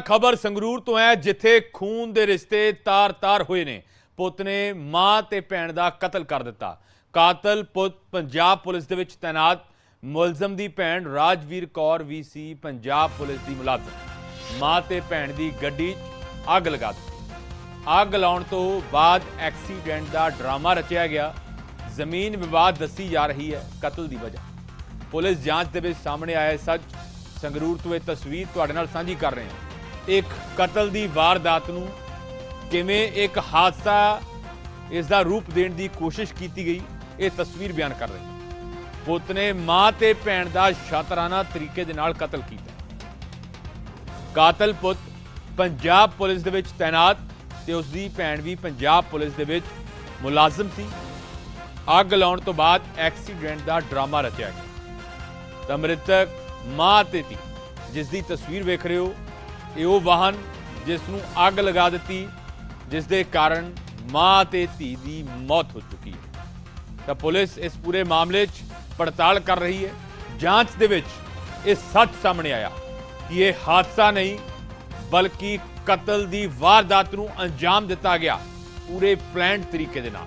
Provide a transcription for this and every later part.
ਖਬਰ ਸੰਗਰੂਰ ਤੋਂ ਹੈ, ਜਿੱਥੇ ਖੂਨ ਦੇ ਰਿਸ਼ਤੇ ਤਾਰ-ਤਾਰ ਹੋਏ ਨੇ। ਪੁੱਤ ਨੇ ਮਾਂ ਤੇ ਭੈਣ ਦਾ ਕਤਲ ਕਰ ਦਿੱਤਾ। ਕਾਤਲ ਪੁੱਤ ਪੰਜਾਬ ਪੁਲਿਸ ਦੇ ਵਿੱਚ ਤਾਇਨਾਤ ਮੁਲਜ਼ਮ ਦੀ ਭੈਣ ਰਾਜਵੀਰ ਕੌਰ ਵੀ ਸੀ ਪੰਜਾਬ ਪੁਲਿਸ ਦੀ ਮੁਲਾਜ਼ਮ। ਮਾਂ ਤੇ ਭੈਣ ਦੀ ਗੱਡੀ ਅੱਗ ਲਗਾ ਦਿੱਤੀ। ਅੱਗ ਲਾਉਣ ਤੋਂ ਬਾਅਦ ਐਕਸੀਡੈਂਟ ਦਾ ਡਰਾਮਾ ਰਚਿਆ ਗਿਆ। ਜ਼ਮੀਨ ਵਿਵਾਦ ਦੱਸੀ ਜਾ ਰਹੀ ਹੈ ਕਤਲ ਦੀ ਵਜ੍ਹਾ। ਪੁਲਿਸ ਜਾਂਚ ਦੇ ਵਿੱਚ ਸਾਹਮਣੇ ਆਇਆ ਸੱਚ ਸੰਗਰੂਰ ਤੋਂ ਇਹ ਤਸਵੀਰ ਤੁਹਾਡੇ ਨਾਲ ਸਾਂਝੀ ਕਰ ਰਹੇ ਹਾਂ। ਇੱਕ ਕਤਲ ਦੀ ਵਾਰਦਾਤ ਨੂੰ ਕਿਵੇਂ ਇੱਕ ਹਾਦਸਾ ਇਸ ਦਾ ਰੂਪ ਦੇਣ ਦੀ ਕੋਸ਼ਿਸ਼ ਕੀਤੀ ਗਈ, ਇਹ ਤਸਵੀਰ ਬਿਆਨ ਕਰ ਰਹੀ ਪੁੱਤ ਨੇ ਮਾਂ ਤੇ ਭੈਣ ਦਾ ਸ਼ਾਤਰਾਨਾ ਤਰੀਕੇ ਦੇ ਨਾਲ ਕਤਲ ਕੀਤਾ। ਕਾਤਲ ਪੁੱਤ ਪੰਜਾਬ ਪੁਲਿਸ ਦੇ ਵਿੱਚ ਤਾਇਨਾਤ ਤੇ ਉਸ ਦੀ ਭੈਣ ਵੀ ਪੰਜਾਬ ਪੁਲਿਸ ਦੇ ਵਿੱਚ ਮੁਲਾਜ਼ਮ ਸੀ। ਅੱਗ ਲਾਉਣ ਤੋਂ ਬਾਅਦ ਐਕਸੀਡੈਂਟ ਦਾ ਡਰਾਮਾ ਰਚਿਆ ਗਿਆ। ਤਾਂ ਮ੍ਰਿਤਕ ਮਾਂ ਤੇ ਧੀ, ਜਿਸ ਦੀ ਤਸਵੀਰ ਵੇਖ ਰਹੇ ਹੋ ਇਹ ਉਹ ਵਾਹਨ ਜਿਸ ਨੂੰ ਅੱਗ ਲਗਾ ਦਿੱਤੀ, ਜਿਸ ਦੇ ਕਾਰਨ ਮਾਂ ਤੇ ਧੀ ਦੀ ਮੌਤ ਹੋ ਚੁੱਕੀ ਹੈ। ਤਾਂ ਪੁਲਿਸ ਇਸ ਪੂਰੇ ਮਾਮਲੇ 'ਚ ਪੜਤਾਲ ਕਰ ਰਹੀ ਹੈ। ਜਾਂਚ ਦੇ ਵਿੱਚ ਇਹ ਸੱਚ ਸਾਹਮਣੇ ਆਇਆ ਕਿ ਇਹ ਹਾਦਸਾ ਨਹੀਂ, ਬਲਕਿ ਕਤਲ ਦੀ ਵਾਰਦਾਤ ਨੂੰ ਅੰਜਾਮ ਦਿੱਤਾ ਗਿਆ ਪੂਰੇ ਪਲਾਨਡ ਤਰੀਕੇ ਦੇ ਨਾਲ।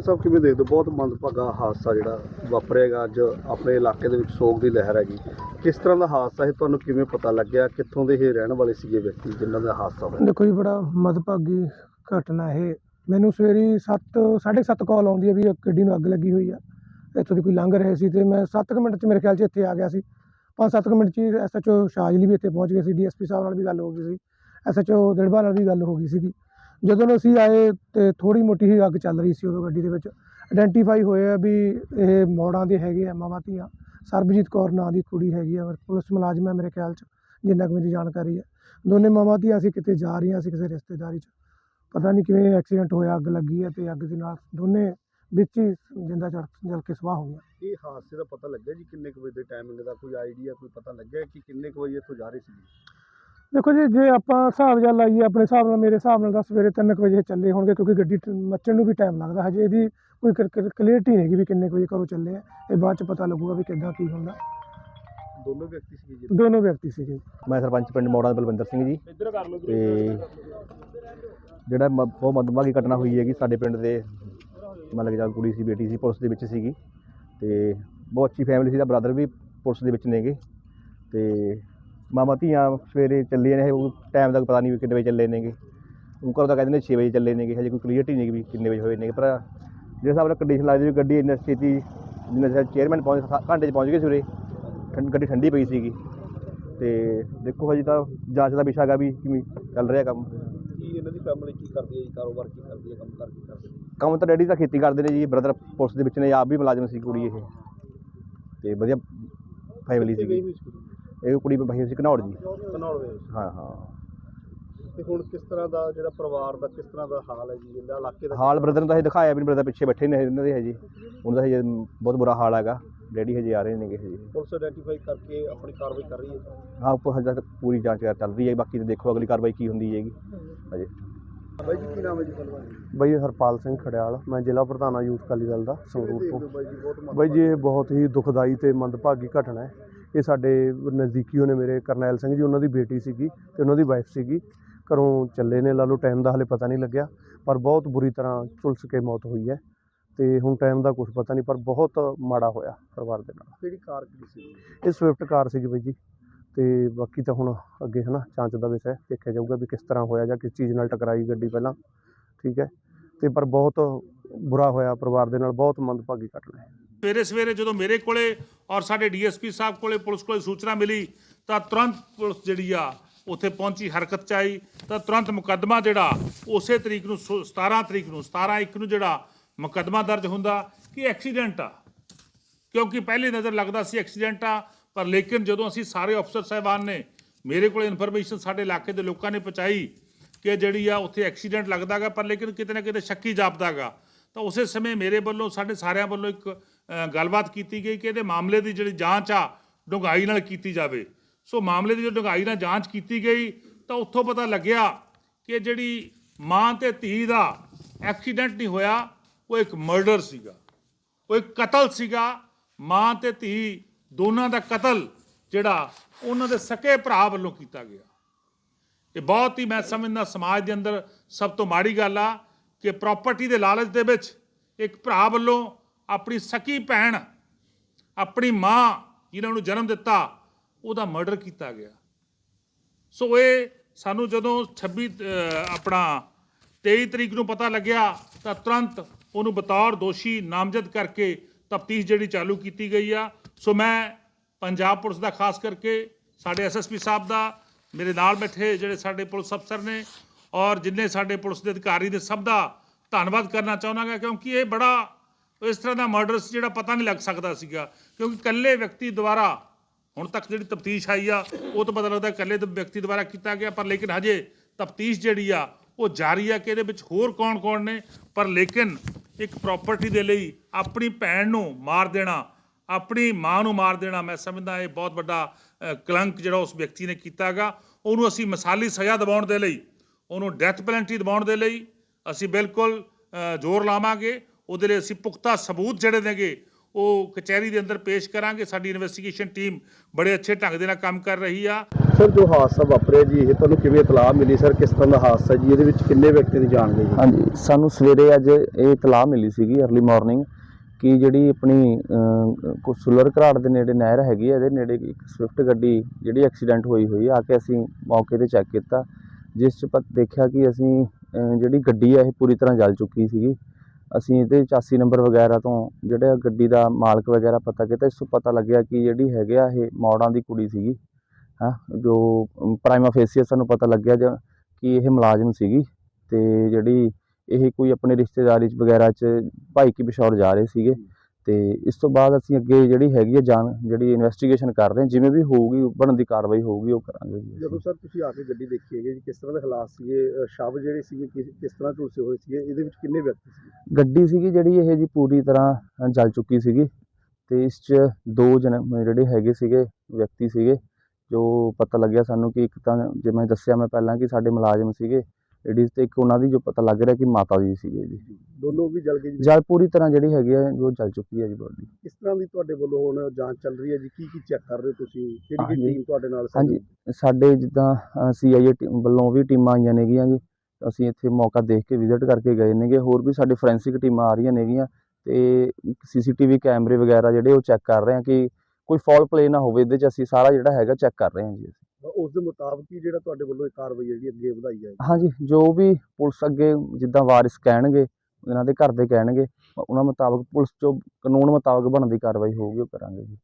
ਮੈਂ ਸਭ ਕਿਵੇਂ ਦੇਖਦੇ ਹੋ? ਬਹੁਤ ਮੰਦਭਾਗਾ ਹਾਦਸਾ ਜਿਹੜਾ ਵਾਪਰਿਆਗਾ ਅੱਜ ਆਪਣੇ ਇਲਾਕੇ ਦੇ ਵਿੱਚ ਸੋਗ ਦੀ ਲਹਿਰ ਹੈਗੀ। ਕਿਸ ਤਰ੍ਹਾਂ ਦਾ ਹਾਦਸਾ ਹੈ ਤੁਹਾਨੂੰ ਕਿਵੇਂ ਪਤਾ ਲੱਗਿਆ? ਕਿੱਥੋਂ ਦੇ ਇਹ ਰਹਿਣ ਵਾਲੇ ਸੀਗੇ ਵਿਅਕਤੀ ਜਿਨ੍ਹਾਂ ਦਾ ਹਾਦਸਾ ਹੋਇਆ? ਦੇਖੋ ਜੀ, ਬੜਾ ਮਦਭਾਗੀ ਘਟਨਾ ਇਹ। ਮੈਨੂੰ ਸਵੇਰੀ 7 7:30 ਕਾਲ ਆਉਂਦੀ ਹੈ ਵੀ ਇੱਕ ਗੱਡੀ ਨੂੰ ਅੱਗ ਲੱਗੀ ਹੋਈ ਆ। ਇੱਥੋਂ ਦੀ ਕੋਈ ਲੰਘ ਰਹੇ ਸੀ ਤੇ ਮੈਂ 7 ਮਿੰਟ ਚ ਮੇਰੇ ਖਿਆਲ ਚ ਇੱਥੇ ਆ ਗਿਆ ਸੀ। 5-7 ਮਿੰਟ ਚ ਹੀ ਐਸਐਚਓ ਸ਼ਾਜਲੀ ਵੀ ਇੱਥੇ ਪਹੁੰਚ ਗਏ ਸੀ। ਡੀਐਸਪੀ ਸਾਹਿਬ ਨਾਲ ਵੀ ਗੱਲ ਹੋ ਗਈ ਸੀ। ਐਸਐਚਓ ਦਿੜਬਾ ਨਾਲ ਵੀ ਗੱਲ ਹੋ ਗਈ ਸੀਗੀ। ਜਦੋਂ ਅਸੀਂ ਆਏ ਤੇ ਥੋੜੀ ਮੋਟੀ ਹੀ ਅੱਗ ਚੱਲ ਰਹੀ ਸੀ ਉਦੋਂ ਗੱਡੀ ਦੇ ਵਿੱਚ ਆਇਡੈਂਟੀਫਾਈ ਹੋਇਆ ਵੀ ਇਹ ਮੋੜਾਂ ਦੇ ਹੈਗੇ ਆ, ਮਾਵਾਂ ਧੀਆਂ, ਸਰਬਜੀਤ ਕੌਰ ਨਾਂ ਦੀ ਕੁੜੀ ਹੈਗੀ ਆ, ਪੁਲਿਸ ਮੁਲਾਜ਼ਮ ਹੈ ਮੇਰੇ ਖਿਆਲ ਚ, ਜਿੰਨਾ ਕੁ ਮੇਰੀ ਜਾਣਕਾਰੀ ਹੈ ਦੋਨੇ ਮਾਵਾਂ ਧੀਆਂ ਅਸੀਂ ਕਿਤੇ ਜਾ ਰਹੀਆਂ ਸੀ ਕਿਸੇ ਰਿਸ਼ਤੇਦਾਰੀ 'ਚ, ਪਤਾ ਨਹੀਂ ਕਿਵੇਂ ਐਕਸੀਡੈਂਟ ਹੋਇਆ, ਅੱਗ ਲੱਗੀ ਹੈ ਤੇ ਅੱਗ ਦੇ ਨਾਲ ਦੋਨੇ ਵਿੱਚ ਹੀ ਜਿੰਦਾ ਚੜ ਜਲ ਕੇ ਸਵਾਹ ਹੋ ਗਿਆ ਇਹ ਹਾਦਸੇ ਦਾ ਪਤਾ ਲੱਗਿਆ ਜੀ? ਕਿੰਨੇ ਕੁ ਵਜੇ ਟਾਈਮਿੰਗ ਦਾ ਕੋਈ ਆਈਡੀਆ ਕੋਈ ਪਤਾ ਲੱਗਿਆ ਕਿ ਕਿੰਨੇ ਕੁ ਵਜੇ ਇੱਥੋਂ ਜਾ ਰਹੇ ਸੀ? ਦੇਖੋ ਜੀ ਜੇ ਆਪਾਂ ਹਿਸਾਬ ਜਾਂ ਲਾਈਏ ਆਪਣੇ ਹਿਸਾਬ ਨਾਲ ਮੇਰੇ ਹਿਸਾਬ ਨਾਲ ਤਾਂ ਸਵੇਰੇ 3 ਵਜੇ ਚੱਲੇ ਹੋਣਗੇ ਕਿਉਂਕਿ ਗੱਡੀ ਮੱਚਣ ਨੂੰ ਵੀ ਟਾਈਮ ਲੱਗਦਾ। ਹਜੇ ਇਹਦੀ ਕੋਈ ਕਲੀਅਰਟੀ ਨਹੀਂ ਹੈਗੀ ਵੀ ਕਿੰਨੇ ਕੁ ਵਜੇ ਘਰੋਂ ਚੱਲੇ ਆ। ਇਹ ਬਾਅਦ ਚ ਪਤਾ ਲੱਗੂਗਾ ਵੀ ਕਿੱਦਾਂ ਕੀ ਹੁੰਦਾ। ਦੋਨੋਂ ਵਿਅਕਤੀ ਸੀਗੇ ਜੀ? ਦੋਨੋਂ ਵਿਅਕਤੀ ਸੀਗੇ। ਮੈਂ ਸਰਪੰਚ ਪਿੰਡ ਮੋੜਾ ਬਲਵਿੰਦਰ ਸਿੰਘ ਜੀ। ਤੇ ਜਿਹੜਾ ਮ- ਬਹੁਤ ਮਦਮਾਗੀ ਘਟਨਾ ਹੋਈ ਹੈਗੀ ਸਾਡੇ ਪਿੰਡ ਦੇ ਮਤਲਬ ਕਿ ਜਦ ਕੁੜੀ ਸੀ ਬੇਟੀ ਸੀ ਪੁਲਿਸ ਦੇ ਵਿੱਚ ਸੀਗੀ। ਤੇ ਬਹੁਤ ਅੱਛੀ ਫੈਮਿਲੀ ਸੀ ਦਾ ਬ੍ਰਦਰ ਵੀ ਪੁਲਿਸ ਦੇ ਵਿੱਚ ਨੇਗੇ। ਤੇ ਮਾਮਾ ਧੀਆਂ ਸਵੇਰੇ ਚੱਲੇ ਨੇ ਉਹ ਟਾਈਮ ਦਾ ਪਤਾ ਨਹੀਂ ਵੀ ਕਿੰਨੇ ਵਜੇ ਚੱਲੇ ਨੇਗੇ। ਉਹ ਘਰੋਂ ਤਾਂ ਕਹਿੰਦੇ ਨੇ 6 ਵਜੇ ਚੱਲੇ ਨੇਗੇ ਹਜੇ ਕੋਈ ਕਲੀਅਰਟੀ ਨਹੀਂ ਵੀ ਕਿੰਨੇ ਵਜੇ ਹੋਏ ਨੇਗੇ। ਪਰ ਜਿਹੜੇ ਹਿਸਾਬ ਨਾਲ ਕੰਡੀਸ਼ਨ ਲੱਗਦੀ ਵੀ ਗੱਡੀ ਇੰਨੀ ਛੇਤੀ ਜਿੰਨਾ ਚਿਰ ਚੇਅਰਮੈਨ ਪਹੁੰਚ ਘੰਟੇ 'ਚ ਪਹੁੰਚ ਗਏ ਸਵੇਰੇ ਗੱਡੀ ਠੰਡੀ ਪਈ ਸੀਗੀ। ਤੇ ਦੇਖੋ ਹਜੇ ਤਾਂ ਜਾਂਚ ਦਾ ਵਿਸ਼ਾ ਹੈਗਾ ਵੀ ਕਿਵੇਂ ਚੱਲ ਰਿਹਾ ਕੰਮ। ਕੀ ਇਹਨਾਂ ਦੀ ਫੈਮਿਲੀ ਕੀ ਕਰਦੀ ਹੈ ਜੀ? ਕਾਰੋਬਾਰ ਕੀ ਕਰਦੀ ਹੈ? ਕੰਮ ਕਰ ਕੀ ਕਰਦੀ ਹੈ? ਕੰਮ ਤਾਂ ਡੈਡੀ ਤਾਂ ਖੇਤੀ ਕਰਦੇ ਨੇ ਜੀ ਬ੍ਰਦਰ ਪੁਲਿਸ ਦੇ ਵਿੱਚ ਨੇ ਆਪ ਵੀ ਮੁਲਾਜ਼ਮ ਸੀ ਕੁੜੀ ਇਹ। ਤੇ ਵਧੀਆ ਫੈਮਿਲੀ ਸੀਗੀ? ਇਹ ਕੁੜੀ ਭਾਈ ਸੀ ਘਨੌੜ ਜੀ। ਧਨੌੜ ਦੇ। ਹਾਂ ਹਾਂ। ਤੇ ਹੁਣ ਕਿਸ ਤਰ੍ਹਾਂ ਦਾ ਜਿਹੜਾ ਪਰਿਵਾਰ ਦਾ ਕਿਸ ਤਰ੍ਹਾਂ ਦਾ ਹਾਲ ਹੈ ਜੀ? ਇਹਦਾ ਇਲਾਕੇ ਦਾ ਹਾਲ ਬ੍ਰਦਰ ਨੂੰ ਤਾਂ ਇਹ ਦਿਖਾਇਆ ਵੀ ਬ੍ਰਦਰ ਪਿੱਛੇ ਬੈਠੇ ਨੇ ਇਹਨਾਂ ਦੇ ਹਜੇ। ਉਹਨਾਂ ਦਾ ਹਜੇ ਬਹੁਤ ਬੁਰਾ ਹਾਲ ਹੈਗਾ। ਡੈਡੀ ਹਜੇ ਆ ਰਹੇ ਨੇਗੇ ਹਜੇ। ਪੁਲਿਸ ਆਇਡੈਂਟੀਫਾਈ ਕਰਕੇ ਆਪਣੀ ਕਾਰਵਾਈ ਕਰ ਰਹੀ ਹੈ ਹਾਂ ਉੱਪਰ ਹਜੇ ਤੱਕ ਪੂਰੀ ਜਾਂਚ ਚੱਲ ਰਹੀ ਹੈ। ਬਾਕੀ ਤਾਂ ਦੇਖੋ ਅਗਲੀ ਕਾਰਵਾਈ ਕੀ ਹੁੰਦੀ ਹੈਗੀ। ਹਜੇ। ਬਾਈ ਜੀ ਕੀ ਨਾਮ ਹੈ ਜੀ ਤੁਹਾਡਾ? ਬਾਈ ਹਰਪਾਲ ਸਿੰਘ ਖੜਿਆਲ। ਮੈਂ ਜ਼ਿਲ੍ਹਾ ਪ੍ਰਧਾਨ ਹਾਂ ਯੂਥ ਅਕਾਲੀ ਦਲ ਦਾ ਸੰਗਰੂਰ ਤੋਂ। ਬਾਈ ਜੀ ਬਹੁਤ ਬਾਈ ਜੀ ਇਹ ਬਹੁਤ ਹੀ ਦੁਖਦਾਈ ਤੇ ਮੰਦਭਾਗੀ ਘਟਨਾ ਹੈ। ਇਹ ਸਾਡੇ ਨਜ਼ਦੀਕੀਓ ਨੇ ਮੇਰੇ ਕਰਨੈਲ ਸਿੰਘ ਜੀ ਉਹਨਾਂ ਦੀ ਬੇਟੀ ਸੀਗੀ ਤੇ ਉਹਨਾਂ ਦੀ ਵਾਈਫ ਸੀਗੀ। ਘਰੋਂ ਚੱਲੇ ਨੇ ਲਾ ਲਓ ਟਾਈਮ ਦਾ ਹਲੇ ਪਤਾ ਨਹੀਂ ਲੱਗਿਆ ਪਰ ਬਹੁਤ ਬੁਰੀ ਤਰ੍ਹਾਂ ਝੁਲਸ ਕੇ ਮੌਤ ਹੋਈ ਹੈ ਤੇ ਹੁਣ ਟਾਈਮ ਦਾ ਕੁਝ ਪਤਾ ਨਹੀਂ ਪਰ ਬਹੁਤ ਮਾੜਾ ਹੋਇਆ ਪਰਿਵਾਰ ਦੇ ਨਾਲ। ਕਿਹੜੀ ਕਾਰ ਕਿਹੜੀ ਸੀ? ਇਹ ਸਵਿਫਟ ਕਾਰ ਸੀਗੀ ਬਾਈ ਜੀ ਤੇ ਬਾਕੀ ਤਾਂ ਹੁਣ ਅੱਗੇ ਹਨਾ ਜਾਂਚ ਦਾ ਵਿਸ਼ਾ ਹੈ ਦੇਖਿਆ ਜਾਊਗਾ ਵੀ ਕਿਸ ਤਰ੍ਹਾਂ ਹੋਇਆ ਜਾਂ ਕਿਸ ਚੀਜ਼ ਨਾਲ ਟਕਰਾਈ ਗੱਡੀ ਪਹਿਲਾਂ ਠੀਕ ਹੈ। ਤੇ ਪਰ ਬਹੁਤ ਬੁਰਾ ਹੋਇਆ ਪਰਿਵਾਰ ਦੇ ਨਾਲ ਬਹੁਤ ਮੰਦਭਾਗੀ ਘਟਨਾ ਹੈ। ਸਵੇਰੇ ਸਵੇਰੇ ਜਦੋਂ ਮੇਰੇ ਕੋਲੇ ਔਰ ਸਾਡੇ ਡੀਐਸਪੀ ਸਾਹਿਬ ਕੋਲੇ ਪੁਲਿਸ ਕੋਲੇ ਸੂਚਨਾ ਮਿਲੀ, ਤਾਂ ਤੁਰੰਤ ਪੁਲਿਸ ਜਿਹੜੀ ਆ, ਉੱਥੇ ਪਹੁੰਚੀ, ਹਰਕਤ ਚ ਆਈ। ਤਾਂ ਤੁਰੰਤ ਮੁਕੱਦਮਾ ਜਿਹੜਾ, ਉਸੇ ਤਰੀਕ ਨੂੰ ਸੋ- 17 ਤਰੀਕ ਨੂੰ 17 ਇੱਕ ਨੂੰ ਜਿਹੜਾ ਮੁਕੱਦਮਾ ਦਰਜ ਹੁੰਦਾ ਕਿ ਐਕਸੀਡੈਂਟ ਆ। ਕਿਉਂਕਿ ਪਹਿਲੀ ਨਜ਼ਰ ਲੱਗਦਾ ਸੀ ਐਕਸੀਡੈਂਟ ਆ, ਪਰ ਲੇਕਿਨ ਜਦੋਂ ਅਸੀਂ ਸਾਰੇ ਅਫਸਰ ਸਾਹਿਬਾਨ ਨੇ, ਮੇਰੇ ਕੋਲ ਇਨਫੋਰਮੇਸ਼ਨ ਸਾਡੇ ਇਲਾਕੇ ਦੇ ਲੋਕਾਂ ਨੇ ਪਹੁੰਚਾਈ ਕਿ ਜਿਹੜੀ ਆ, ਉੱਥੇ ਐਕਸੀਡੈਂਟ ਲੱਗਦਾਗਾ ਪਰ ਲੇਕਿਨ ਕਿਤੇ ਨਾ ਕਿਤੇ ਸ਼ੱਕੀ ਜਾਪਦਾਗਾ ਤਾਂ ਉਸੇ ਸਮੇਂ ਮੇਰੇ ਵੱਲੋਂ, ਸਾਡੇ ਸਾਰਿਆਂ ਵੱਲੋਂ ਇੱਕ ਗੱਲਬਾਤ ਕੀਤੀ ਗਈ ਕਿ ਇਹਦੇ ਮਾਮਲੇ ਦੀ ਜਿਹੜੀ ਜਾਂਚ ਆ, ਡੂੰਘਾਈ ਨਾਲ ਕੀਤੀ ਜਾਵੇ। ਸੋ ਮਾਮਲੇ ਦੀ ਜੋ ਡੂੰਘਾਈ ਨਾਲ ਜਾਂਚ ਕੀਤੀ ਗਈ, ਤਾਂ ਉੱਥੋਂ ਪਤਾ ਲੱਗਿਆ ਕਿ ਜਿਹੜੀ ਮਾਂ ਤੇ ਧੀ ਦਾ ਐਕਸੀਡੈਂਟ ਨਹੀਂ ਹੋਇਆ, ਉਹ ਇੱਕ ਮਰਡਰ ਸੀਗਾ। ਉਹ ਇੱਕ ਕਤਲ ਸੀਗਾ। ਮਾਂ ਤੇ ਧੀ ਦੋਨਾਂ ਦਾ ਕਤਲ ਜਿਹੜਾ ਉਹਨਾਂ ਦੇ ਸਕੇ ਭਰਾ ਵੱਲੋਂ ਕੀਤਾ ਗਿਆ। ਇਹ ਬਹੁਤ ਹੀ ਮੈਂ ਸਮਝਦਾ ਸਮਾਜ ਦੇ ਅੰਦਰ ਸਭ ਤੋਂ ਮਾੜੀ ਗੱਲ ਆ ਕਿ ਪ੍ਰਾਪਰਟੀ ਦੇ ਲਾਲਚ ਦੇ ਵਿੱਚ ਇੱਕ ਭਰਾ ਵੱਲੋਂ ਆਪਣੀ ਸਕੀ ਭੈਣ, ਆਪਣੀ ਮਾਂ ਜਿਨ੍ਹਾਂ ਨੂੰ ਜਨਮ ਦਿੱਤਾ, ਉਹਦਾ ਮਰਡਰ ਕੀਤਾ ਗਿਆ। ਸੋ ਇਹ ਸਾਨੂੰ ਜਦੋਂ 26 ਆਪਣਾ 23 ਤਰੀਕ ਨੂੰ ਪਤਾ ਲੱਗਿਆ, ਤਾਂ ਤੁਰੰਤ ਉਹਨੂੰ ਬਤੌਰ ਦੋਸ਼ੀ ਨਾਮਜ਼ਦ ਕਰਕੇ ਤਫਤੀਸ਼ ਜਿਹੜੀ ਚਾਲੂ ਕੀਤੀ ਗਈ ਆ। ਸੋ ਮੈਂ ਪੰਜਾਬ ਪੁਲਿਸ ਦਾ, ਖਾਸ ਕਰਕੇ ਸਾਡੇ ਐਸਐਸਪੀ ਸਾਹਿਬ ਦਾ, ਮੇਰੇ ਨਾਲ ਬੈਠੇ ਜਿਹੜੇ ਸਾਡੇ ਪੁਲਿਸ ਅਫਸਰ ਨੇ ਔਰ ਜਿੰਨੇ ਸਾਡੇ ਪੁਲਿਸ ਦੇ ਅਧਿਕਾਰੀ ਨੇ, ਸਭ ਦਾ ਧੰਨਵਾਦ ਕਰਨਾ ਚਾਹੁੰਦਾ ਕਿਉਂਕਿ ਇਹ ਬੜਾ ਇਸ ਤਰ੍ਹਾਂ ਦਾ ਮਰਡਰ ਸੀ ਜਿਹੜਾ ਪਤਾ ਨਹੀਂ ਲੱਗ ਸਕਦਾ ਸੀਗਾ, ਕਿਉਂਕਿ ਇਕੱਲੇ ਵਿਅਕਤੀ ਦੁਆਰਾ ਹੁਣ ਤੱਕ ਜਿਹੜੀ ਤਫਤੀਸ਼ ਆਈ ਆ, ਉਹ ਤੋਂ ਪਤਾ ਲੱਗਦਾ ਇਕੱਲੇ ਦੇ ਵਿਅਕਤੀ ਦੁਆਰਾ ਕੀਤਾ ਗਿਆ, ਪਰ ਲੇਕਿਨ ਹਜੇ ਤਫਤੀਸ਼ ਜਿਹੜੀ ਆ, ਉਹ ਜਾਰੀ ਆ ਕਿ ਇਹਦੇ ਵਿੱਚ ਹੋਰ ਕੌਣ-ਕੌਣ ਨੇ, ਪਰ ਲੇਕਿਨ ਇੱਕ ਪ੍ਰਾਪਰਟੀ ਦੇ ਲਈ ਆਪਣੀ ਭੈਣ ਨੂੰ ਮਾਰ ਦੇਣਾ, ਆਪਣੀ ਮਾਂ ਨੂੰ ਮਾਰ ਦੇਣਾ, ਮੈਂ ਸਮਝਦਾ ਇਹ ਬਹੁਤ ਵੱਡਾ ਕਲੰਕ ਜਿਹੜਾ ਉਸ ਵਿਅਕਤੀ ਨੇ ਕੀਤਾਗਾ ਉਹਨੂੰ ਅਸੀਂ ਮਿਸਾਲੀ ਸਜ਼ਾ ਦਿਵਾਉਣ ਦੇ ਲਈ, ਉਹਨੂੰ ਡੈਥ ਪੈਨਲਟੀ ਦਿਵਾਉਣ ਦੇ ਲਈ ਅਸੀਂ ਬਿਲਕੁਲ ਜ਼ੋਰ ਲਾਵਾਂਗੇ। ਉਹਦੇ ਲਈ ਅਸੀਂ ਪੁਖਤਾ ਸਬੂਤ ਜਿਹੜੇ ਨੇਗੇ ਉਹ ਕਚਹਿਰੀ ਦੇ ਅੰਦਰ ਪੇਸ਼ ਕਰਾਂਗੇ। ਸਾਡੀ ਇਨਵੈਸਟੀਗੇਸ਼ਨ ਟੀਮ ਬੜੇ ਅੱਛੇ ਢੰਗ ਦੇ ਨਾਲ ਕੰਮ ਕਰ ਰਹੀ ਆ। ਸਰ ਜੋ ਹਾਦਸਾ ਵਾਪਰਿਆ ਜੀ ਇਹ ਤੁਹਾਨੂੰ ਕਿਵੇਂ ਇਤਲਾਹ ਮਿਲੀ ਸਰ? ਕਿਸ ਤਰ੍ਹਾਂ ਦਾ ਹਾਦਸਾ ਜੀ? ਇਹਦੇ ਵਿੱਚ ਕਿੰਨੇ ਵਿਅਕਤੀ ਦੀ ਜਾਨ ਗਈ ਜੀ? ਹਾਂਜੀ ਸਾਨੂੰ ਸਵੇਰੇ ਅੱਜ ਇਹ ਇਤਲਾਹ ਮਿਲੀ ਸੀਗੀ अर्ਲੀ ਮਾਰਨਿੰਗ ਕਿ ਜਿਹੜੀ ਆਪਣੀ ਕੋ- ਸੁਲਰ ਘਰਾੜ ਦੇ ਨੇੜੇ ਨਹਿਰ ਹੈਗੀ ਹੈ ਇਹਦੇ ਨੇੜੇ ਇੱਕ ਸਵਿਫਟ ਗੱਡੀ ਜਿਹੜੀ ਐਕਸੀਡੈਂਟ ਹੋਈ ਹੋਈ ਆ ਆ ਕੇ ਅਸੀਂ ਮੌਕੇ ਤੇ ਚੈੱਕ ਕੀਤਾ ਜਿਸ 'ਚ ਦੇਖਿਆ ਕਿ ਅਸੀਂ ਜਿਹੜੀ ਗੱਡੀ ਆ ਇਹ ਪੂਰੀ ਤਰ੍ਹਾਂ ਜਲ ਚੁੱਕੀ ਸੀਗੀ। ਅਸੀਂ ਇਹਦੇ ਚਾਸੀ ਨੰਬਰ ਵਗੈਰਾ ਤੋਂ ਜਿਹੜਾ ਗੱਡੀ ਦਾ ਮਾਲਕ ਵਗੈਰਾ ਪਤਾ ਕੀਤਾ, ਇਸ ਤੋਂ ਪਤਾ ਲੱਗਿਆ ਕਿ ਜਿਹੜੀ ਹੈਗੇ ਆ ਇਹ ਮੌੜਾਂ ਦੀ ਕੁੜੀ ਸੀਗੀ, ਹਾਂ, ਜੋ ਪ੍ਰਾਈਮਾ ਫੇਸੀਆ ਸਾਨੂੰ ਪਤਾ ਲੱਗਿਆ ਜ ਕਿ ਇਹ ਮੁਲਾਜ਼ਮ ਸੀਗੀ ਤੇ ਜਿਹੜੀ ਇਹ ਕੋਈ ਆਪਣੇ ਰਿਸ਼ਤੇਦਾਰੀ ਚ ਵਗੈਰਾ ਚ ਭਾਈ ਕੀ ਪਿਸ਼ੌਰ ਜਾ ਰਹੇ ਸੀਗੇ। ਤੇ ਇਸ ਤੋਂ ਬਾਅਦ ਅਸੀਂ ਅੱਗੇ ਜਿਹੜੀ ਹੈਗੀ ਹੈ ਜਾਣ ਜਿਹੜੀ ਇਨਵੈਸਟੀਗੇਸ਼ਨ ਕਰ ਰਹੇ ਹਾਂ ਜਿਵੇਂ ਵੀ ਹੋਊਗੀ ਬਣਦੀ ਕਾਰਵਾਈ ਹੋਊਗੀ ਉਹ ਕਰਾਂਗੇ ਜੀ ਜਦੋਂ। ਸਰ ਤੁਸੀਂ ਆ ਕੇ ਗੱਡੀ ਦੇਖੀ ਹੈਗੀ ਜੀ ਕਿਸ ਤਰ੍ਹਾਂ ਦੇ ਹਾਲਾਤ ਸੀਗੇ ਸ਼ਵ ਜਿਹੜੇ ਸੀਗੇ ਕਿਸ ਤਰ੍ਹਾਂ ਝੁਲਸੇ ਹੋਏ ਸੀਗੇ ਇਹਦੇ ਵਿੱਚ ਕਿੰਨੇ ਵਿਅਕਤੀ ਸੀਗੇ ਗੱਡੀ ਸੀਗੀ ਜਿਹੜੀ ਇਹ ਜੀ ਪੂਰੀ ਤਰ੍ਹਾਂ ਜਲ ਚੁੱਕੀ ਸੀਗੀ ਤੇ ਇਸ 'ਚ ਦੋ ਜਣ ਜਿਹੜੇ ਹੈਗੇ ਸੀਗੇ ਵਿਅਕਤੀ ਸੀਗੇ ਜੋ ਪਤਾ ਲੱਗਿਆ ਸਾਨੂੰ ਕਿ ਇੱਕ ਤਾਂ ਜਿਵੇਂ ਦੱਸਿਆ ਮੈਂ ਪਹਿਲਾਂ ਕਿ ਸਾਡੇ ਮੁਲਾਜ਼ਮ ਸੀਗੇ ਲੇਡੀਜ਼ ਤੇ ਇੱਕ ਉਹਨਾਂ ਦੀ ਜੋ ਪਤਾ ਲੱਗ ਰਿਹਾ ਕਿ ਮਾਤਾ ਜੀ ਸੀਗੇ ਜੀ। ਦੋਨੋਂ ਵੀ ਜਲ ਗਏ ਜੀ? ਜਲ ਪੂਰੀ ਤਰ੍ਹਾਂ ਜਿਹੜੀ ਹੈਗੀ ਹੈ ਜੋ ਜਲ ਚੁੱਕੀ ਹੈ ਜੀ ਬੋਡੀ। ਕਿਸ ਤਰ੍ਹਾਂ ਦੀ ਤੁਹਾਡੇ ਵੱਲੋਂ ਹੁਣ ਜਾਂਚ ਚੱਲ ਰਹੀ ਹੈ ਜੀ? ਕੀ ਕੀ ਚੈੱਕ ਕਰ ਰਹੇ ਹੋ ਤੁਸੀਂ? ਕਿਹੜੀ ਕਿਹੜੀ। ਟੀਮ ਤੁਹਾਡੇ ਨਾਲ ਹਾਂਜੀ ਸਾਡੇ ਜਿੱਦਾਂ ਸੀਆਈਏ ਵੱਲੋਂ ਵੀ ਟੀਮਾਂ ਆਈਆਂ ਨੇਗੀਆਂ ਜੀ। ਅਸੀਂ ਇੱਥੇ ਮੌਕਾ ਦੇਖ ਕੇ ਵਿਜ਼ਿਟ ਕਰਕੇ ਗਏ ਨੇਗੇ। ਹੋਰ ਵੀ ਸਾਡੇ ਫੋਰੈਂਸਿਕ ਟੀਮਾਂ ਆ ਰਹੀਆਂ ਨੇਗੀਆਂ ਤੇ ਸੀਸੀਟੀਵੀ ਕੈਮਰੇ ਵਗੈਰਾ ਜਿਹੜੇ ਉਹ ਚੈੱਕ ਕਰ ਰਹੇ ਹਾਂ ਕਿ ਕੋਈ ਫਾਲ ਪਲੇ ਨਾ ਹੋਵੇ ਇਹਦੇ 'ਚ ਅਸੀਂ ਸਾਰਾ ਜਿਹੜਾ ਹੈਗਾ ਚੈੱਕ ਕਰ ਰਹੇ ਹਾਂ ਜੀ। ਉਸ ਦੇ ਮੁਤਾਬਕ ਹੀ ਜਿਹੜਾ ਤੁਹਾਡੇ ਵੱਲੋਂ ਇਹ ਕਾਰਵਾਈ ਜਿਹੜੀ ਅੱਗੇ ਵਧਾਈ ਜਾਏਗੀ। ਹਾਂਜੀ ਜੋ ਵੀ ਪੁਲਿਸ ਅੱਗੇ ਜਿੱਦਾਂ ਵਾਰਿਸ ਕਹਿਣਗੇ ਇਹਨਾਂ ਦੇ ਘਰ ਦੇ ਕਹਿਣਗੇ ਉਹਨਾਂ ਮੁਤਾਬਕ ਪੁਲਿਸ ਜੋ ਕਾਨੂੰਨ ਮੁਤਾਬਕ ਬਣਦੀ ਕਾਰਵਾਈ ਹੋਊਗੀ ਉਹ ਕਰਾਂਗੇ ਜੀ।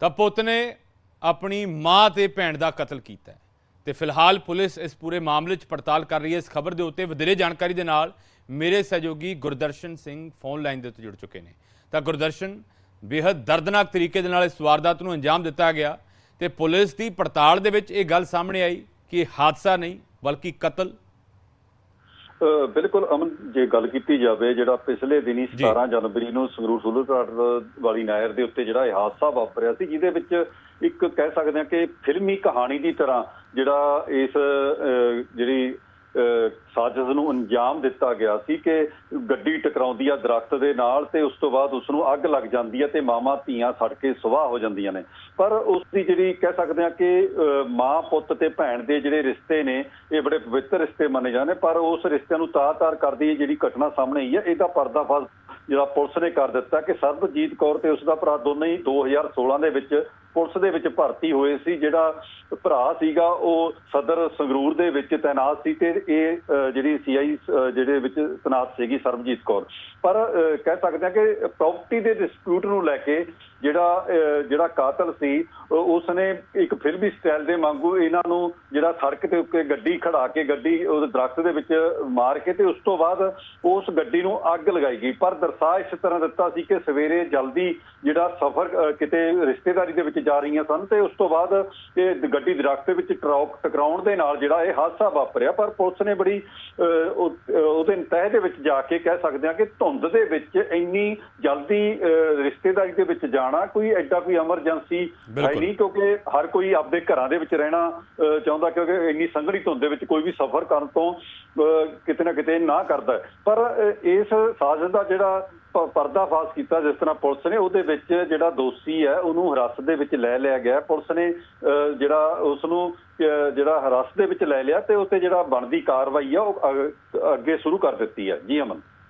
ਤਾਂ ਪੁੱਤ ਨੇ ਆਪਣੀ ਮਾਂ ਤੇ ਭੈਣ ਦਾ ਕਤਲ ਕੀਤਾ ਹੈ। ਤੇ ਫਿਲਹਾਲ ਪੁਲਿਸ ਇਸ ਪੂਰੇ ਮਾਮਲੇ 'ਚ ਪੜਤਾਲ ਕਰ ਰਹੀ ਹੈ। ਇਸ ਖਬਰ ਦੇ ਉੱਤੇ ਵਧੇਰੇ ਜਾਣਕਾਰੀ ਦੇ ਨਾਲ ਮੇਰੇ ਸਹਿਯੋਗੀ ਗੁਰਦਰਸ਼ਨ ਸਿੰਘ ਫੋਨ ਲਾਈਨ ਦੇ ਉੱਤੇ ਜੁੜ ਚੁੱਕੇ ਨੇ। ਤਾਂ ਗੁਰਦਰਸ਼ਨ ਬੇहद ਦਰਦਨਾਕ ਤਰੀਕੇ ਦੇ ਨਾਲ ਇਸ ਵਾਰਦਾਤ ਨੂੰ ਅੰਜਾਮ ਦਿੱਤਾ ਗਿਆ। ਤੇ ਪੁਲਿਸ ਦੀ ਪੜਤਾਲ ਦੇ ਵਿੱਚ ਇਹ ਗੱਲ ਸਾਹਮਣੇ ਆਈ ਕਿ ਹਾਦਸਾ ਨਹੀਂ ਬਲਕਿ ਕਤਲ ਬਿਲਕੁਲ ਅਮਨ ਜੇ ਗੱਲ ਕੀਤੀ ਜਾਵੇ ਜਿਹੜਾ ਪਿਛਲੇ ਦਿਨੀ ਜੀ। 17 ਜਨਵਰੀ ਨੂੰ ਸੰਗਰੂਰ ਸੁਲੂਰਘਾਟ ਵਾਲੀ ਨਹਿਰ ਦੇ ਉੱਤੇ ਜਿਹੜਾ ਇਹ ਹਾਦਸਾ ਵਾਪਰਿਆ ਸੀ ਜਿਹਦੇ ਵਿੱਚ ਇੱਕ ਕਹਿ ਸਕਦੇ ਹਾਂ ਕਿ ਫਿਲਮੀ ਕਹਾਣੀ ਦੀ ਤਰ੍ਹਾਂ ਜਿਹੜਾ ਇਸ ਜਿਹੜੀ ਸਾਜ਼ਿਸ਼ ਨੂੰ ਅੰਜਾਮ ਦਿੱਤਾ ਗਿਆ ਸੀ ਕਿ ਗੱਡੀ ਟਕਰਾਉਂਦੀ ਆ ਦਰਖਤ ਦੇ ਨਾਲ ਤੇ ਉਸ ਤੋਂ ਬਾਅਦ ਉਸ ਨੂੰ ਅੱਗ ਲੱਗ ਜਾਂਦੀ ਹੈ ਤੇ ਮਾਵਾਂ ਧੀਆਂ ਸੜ ਕੇ ਸੁਆਹ ਹੋ ਜਾਂਦੀਆਂ ਨੇ। ਪਰ ਉਸ ਦੀ ਜਿਹੜੀ ਕਹਿ ਸਕਦੇ ਹਾਂ ਕਿ ਅ, ਮਾਂ ਪੁੱਤ ਤੇ ਭੈਣ ਦੇ ਜਿਹੜੇ ਰਿਸ਼ਤੇ ਨੇ ਇਹ ਬੜੇ ਪਵਿੱਤਰ ਰਿਸ਼ਤੇ ਮੰਨੇ ਜਾਂਦੇ ਪਰ ਉਸ ਰਿਸ਼ਤਿਆਂ ਨੂੰ ਤਾਰ-ਤਾਰ ਕਰਦੀ ਇਹ ਜਿਹੜੀ ਘਟਨਾ ਸਾਹਮਣੇ ਆਈ ਹੈ ਇਹਦਾ ਪਰਦਾਫਾਸ਼ ਜਿਹੜਾ ਪੁਲਿਸ ਨੇ ਕਰ ਦਿੱਤਾ ਕਿ ਸਰਬਜੀਤ ਕੌਰ ਤੇ ਉਸ ਦਾ ਭਰਾ ਦੋਨੇ ਹੀ 2016 ਦੇ ਵਿੱਚ ਪੁਲਿਸ ਦੇ ਵਿੱਚ ਭਰਤੀ ਹੋਏ ਸੀ ਜਿਹੜਾ ਭਰਾ ਸੀਗਾ ਉਹ ਸਦਰ ਸੰਗਰੂਰ ਦੇ ਵਿੱਚ ਤਾਇਨਾਤ ਸੀ ਤੇ ਇਹ ਅ, ਜਿਹੜੀ ਸੀਆਈ ਜਿਹੜੇ ਵਿੱਚ ਤੈਨਾਤ ਸੀਗੀ ਸਰਬਜੀਤ ਕੌਰ। ਪਰ ਕਹਿ ਸਕਦੇ ਹਾਂ ਕਿ ਪ੍ਰਾਪਰਟੀ ਦੇ ਡਿਸਪਿਊਟ ਨੂੰ ਲੈ ਕੇ ਜਿਹੜਾ ਜਿਹੜਾ ਕਾਤਲ ਸੀ ਉਸ ਨੇ ਇੱਕ ਫਿਲਮੀ ਸਟਾਈਲ ਦੇ ਵਾਂਗੂ ਇਹਨਾਂ ਨੂੰ ਜਿਹੜਾ ਸੜਕ ਦੇ ਉੱਤੇ ਗੱਡੀ ਖੜਾ ਕੇ ਗੱਡੀ ਉਹ ਦਰਖਤ ਦੇ ਵਿੱਚ ਮਾਰ ਕੇ ਤੇ ਉਸ ਤੋਂ ਬਾਅਦ ਉਸ ਗੱਡੀ ਨੂੰ ਅੱਗ ਲਗਾਈ ਗਈ। ਪਰ ਦਰਸਾ ਇਸ ਤਰ੍ਹਾਂ ਦਿੱਤਾ ਸੀ ਕਿ ਸਵੇਰੇ ਜਲਦੀ ਜਿਹੜਾ ਸਫ਼ਰ ਕਿਤੇ ਰਿਸ਼ਤੇਦਾਰੀ ਦੇ ਵਿੱਚ ਜਾ ਰਹੀਆਂ ਸਨ ਤੇ ਉਸ ਤੋਂ ਬਾਅਦ ਇਹ ਗੱਡੀ ਦਰਖਤ ਦੇ ਵਿੱਚ ਟਰੌਕ ਟਕਰਾਉਣ ਦੇ ਨਾਲ ਜਿਹੜਾ ਇਹ ਹਾਦਸਾ ਵਾਪਰਿਆ ਪਰ ਪੁਲਿਸ ਨੇ ਬੜੀ ਉਹਦੇ ਤਹਿ ਦੇ ਵਿੱਚ ਜਾ ਕੇ ਕਹਿ ਸਕਦੇ ਹਾਂ ਕਿ ਧੁੰਦ ਦੇ ਵਿੱਚ ਇੰਨੀ ਜਲਦੀ ਰਿਸ਼ਤੇਦਾਰੀ ਦੇ ਵਿੱਚ ਜਾਣਾ ਕੋਈ ਐਡਾ ਕੋਈ ਐਮਰਜੈਂਸੀ ਹੈ। ਨਹੀਂ ਕਿਉਂਕਿ ਹਰ ਕੋਈ ਆਪਦੇ ਘਰਾਂ ਦੇ ਵਿੱਚ ਰਹਿਣਾ ਚਾਹੁੰਦਾ ਕਿਉਂਕਿ ਇੰਨੀ ਸੰਘਣੀ ਧੁੰਦ ਦੇ ਵਿੱਚ ਕੋਈ ਵੀ ਸਫ਼ਰ ਕਰਨ ਤੋਂ ਕਿਤੇ ਨਾ ਕਿਤੇ ਨਾ ਕਰਦਾ। ਪਰ ਇਸ ਸਾਜ਼ਿਸ਼ ਦਾ ਜਿਹੜਾ ਪਰਦਾਫਾਸ਼ ਕੀਤਾ ਜਿਸ ਤਰ੍ਹਾਂ ਪੁਲਿਸ ਨੇ ਉਹਦੇ ਵਿੱਚ ਜਿਹੜਾ ਦੋਸ਼ੀ ਹੈ ਉਹਨੂੰ ਹਿਰਾਸਤ ਦੇ ਵਿੱਚ ਲੈ ਲਿਆ ਗਿਆ। ਪੁਲਿਸ ਨੇ ਅਹ, ਜਿਹੜਾ ਉਸ ਨੂੰ ਜਿਹੜਾ ਹਿਰਾਸਤ ਦੇ ਵਿੱਚ ਲੈ ਲਿਆ ਤੇ ਉੱਤੇ ਜਿਹੜਾ ਬਣਦੀ ਕਾਰਵਾਈ ਆ ਉਹ ਅੱਗੇ ਸ਼ੁਰੂ ਕਰ ਦਿੱਤੀ ਹੈ। ਜੀ ਅਮਨ।